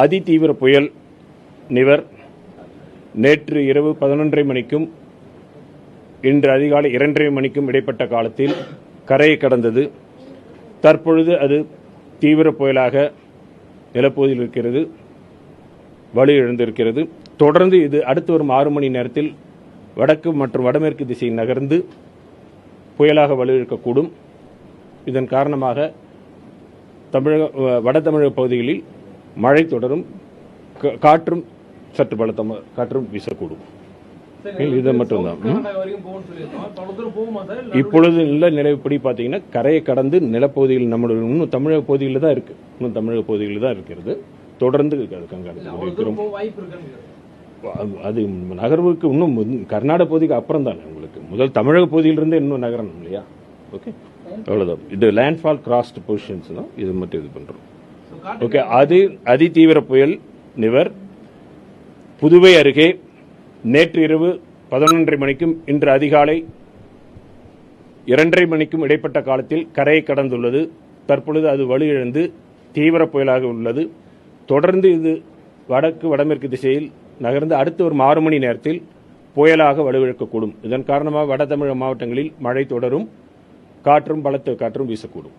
அதிதீவிர புயல் நிவர் நேற்று இரவு பதினொன்றரை மணிக்கும் இன்று அதிகாலை இரண்டரை மணிக்கும் இடைப்பட்ட காலத்தில் கரையை கடந்தது. தற்பொழுது அது தீவிர புயலாக நிலப்பகுதியில் இருக்கிறது வலு இழந்திருக்கிறது தொடர்ந்து இது அடுத்து வரும் ஆறு மணி நேரத்தில் வடக்கு மற்றும் வடமேற்கு திசையில் நகர்ந்து புயலாக வலுவிழக்கக்கூடும் இதன் காரணமாக தமிழக வட தமிழக பகுதிகளில் மழை தொடரும் காற்றும் சற்று பலத்த காற்றும் வீசக்கூடும். இது மட்டும்தான் இப்பொழுது உள்ள நிலைப்படி பார்த்தீங்கன்னா கரையை கடந்து நிலப்பகுதியில் நம்மளுடைய இன்னும் தமிழக பகுதிகளில் தான் இருக்கு. இன்னும் தமிழக பகுதிகளில் தான் இருக்கிறது. தொடர்ந்து அவ்வளவு இருக்கிறோம் அது- நகர்வுக்கு இன்னும் கர்நாடக பகுதிக்கு அப்புறம் தானே உங்களுக்கு முதல் தமிழக பகுதியிலிருந்து இன்னும் நகரணும் இல்லையா? ஓகே அவ்வளவுதான். இது லேண்ட்ஃபால் கிராஸ்ட் பொசிஷன்ஸ் தான். இது மட்டும் இது காட்டு ஓகே அது அதிதீவிர புயல் நிவர். புதுவை அருகே நேற்று இரவு பதினொன்றரை மணிக்கும் இன்று அதிகாலை இரண்டரை மணிக்கும் இடைப்பட்ட காலத்தில் கரையை கடந்துள்ளது. தற்பொழுது அது வலுவிழந்து தீவிர புயலாக உள்ளது. தொடர்ந்து இது வடக்கு வடமேற்கு திசையில் நகர்ந்து அடுத்து ஒரு ஆறு மணி நேரத்தில் புயலாக வலுவிழக்கக்கூடும். இதன் காரணமாக வட தமிழக மாவட்டங்களில் மழை தொடரும். காற்றும் பலத்த காற்றும் வீசக்கூடும்.